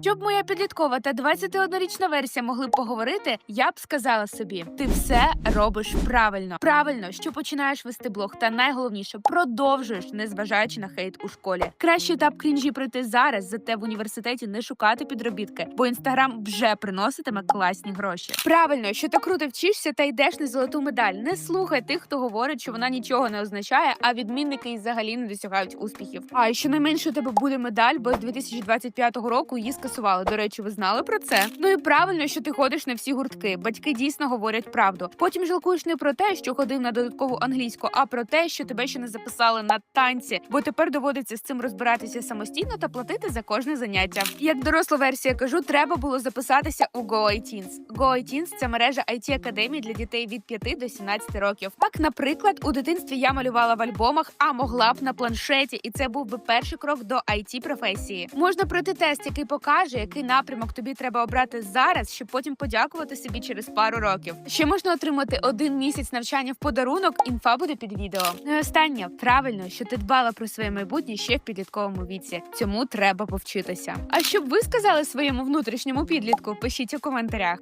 Щоб моя підліткова та 21-річна версія могли поговорити, я б сказала собі: ти все робиш правильно. Правильно, що починаєш вести блог, та найголовніше продовжуєш, незважаючи на хейт у школі. Краще етап крінжі пройти зараз, зате в університеті не шукати підробітки, бо інстаграм вже приноситиме класні гроші. Правильно, що ти круто вчишся та йдеш на золоту медаль. Не слухай тих, хто говорить, що вона нічого не означає, а відмінники і взагалі не досягають успіхів. А і щонайменше у тебе буде медаль, бо з 2025 року її скасували. До речі, ви знали про це? Ну і правильно, що ти ходиш на всі гуртки. Батьки дійсно говорять правду. Потім жалкуєш не про те, що ходив на додаткову англійську, а про те, що тебе ще не записали на танці, бо тепер доводиться з цим розбиратися самостійно та платити за кожне заняття. Як доросла версія кажу, треба було записатися у GoITeens. GoITeens – це мережа it академій для дітей від 5 до 17 років. Так, наприклад, у дитинстві я малювала в альбомах, а могла б на планшеті, і це був би перший крок до it професії. Можна пройти тест, який покаже, який напрямок тобі треба обрати зараз, щоб потім подякувати собі через пару років. Ще можна отримати один місяць навчання в подарунок. Інфа буде під відео. Ну і останнє правильно, що ти дбала про своє майбутнє ще в підлітковому віці. Цьому треба повчитися. А щоб ви сказали своєму внутрішньому підлітку, пишіть у коментарях.